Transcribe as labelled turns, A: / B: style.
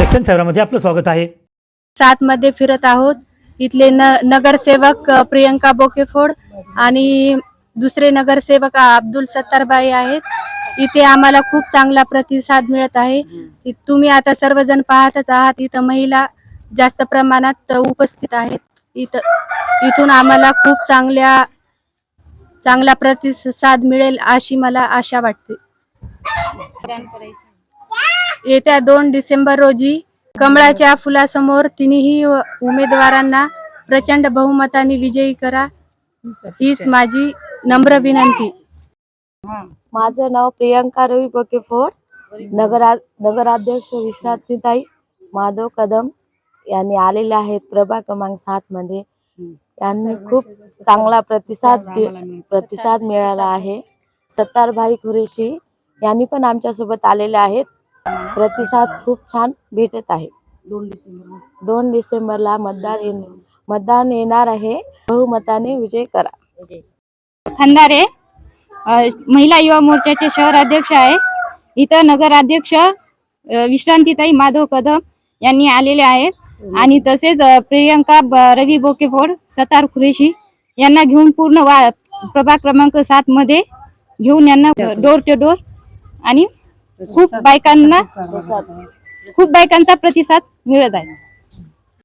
A: दक्षिण शहरामध्ये आपलं स्वागत आहे.
B: सात मध्ये फिरत आहोत. इथले न नगरसेवक प्रियंका बोकेफोड आणि दुसरे नगरसेवक अब्दुल सत्तारबाई आहेत. इथे आम्हाला खूप चांगला प्रतिसाद मिळत आहे. तुम्ही आता सर्वजण पाहतच आहात. इथं महिला जास्त प्रमाणात उपस्थित आहेत. इथं इथून आम्हाला खूप चांगल्या चांगला प्रतिसाद मिळेल अशी मला आशा वाटते. येत्या दोन डिसेंबर रोजी कमळाच्या फुलासमोर तिन्ही उमेदवारांना प्रचंड बहुमताने विजयी करा. हीच माझी नम्र विनंती.
C: माझं नाव प्रियंका रवी बकेफोड नगरा नगराध्यक्ष विश्रांतीताई माधव कदम यांनी आलेले आहेत प्रभाग क्रमांक सात मध्ये. यांनी खूप चांगला प्रतिसाद प्रतिसाद मिळाला आहे. सत्तारभाई कुरेशी यांनी पण आमच्यासोबत आलेले आहेत. प्रतिसाद खूप छान भेटत आहे. दोन डिसेंबरला. मतदान येण मतदान येणार आहे. बहुमताने विजय करा.
D: खंदारे महिला युवा मोर्चाचे शहर अध्यक्ष आहे. इथं नगराध्यक्ष विश्रांतीताई माधव कदम यांनी आलेले आहेत. आणि तसेच प्रियंका रवी बोकेफोड सतार खुरेशी यांना घेऊन पूर्ण वा प्रभाग क्रमांक सात मध्ये घेऊन यांना डोर टू डोर आणि खूप बायकांना खूप बायकांचा प्रतिसाद मिळत आहे.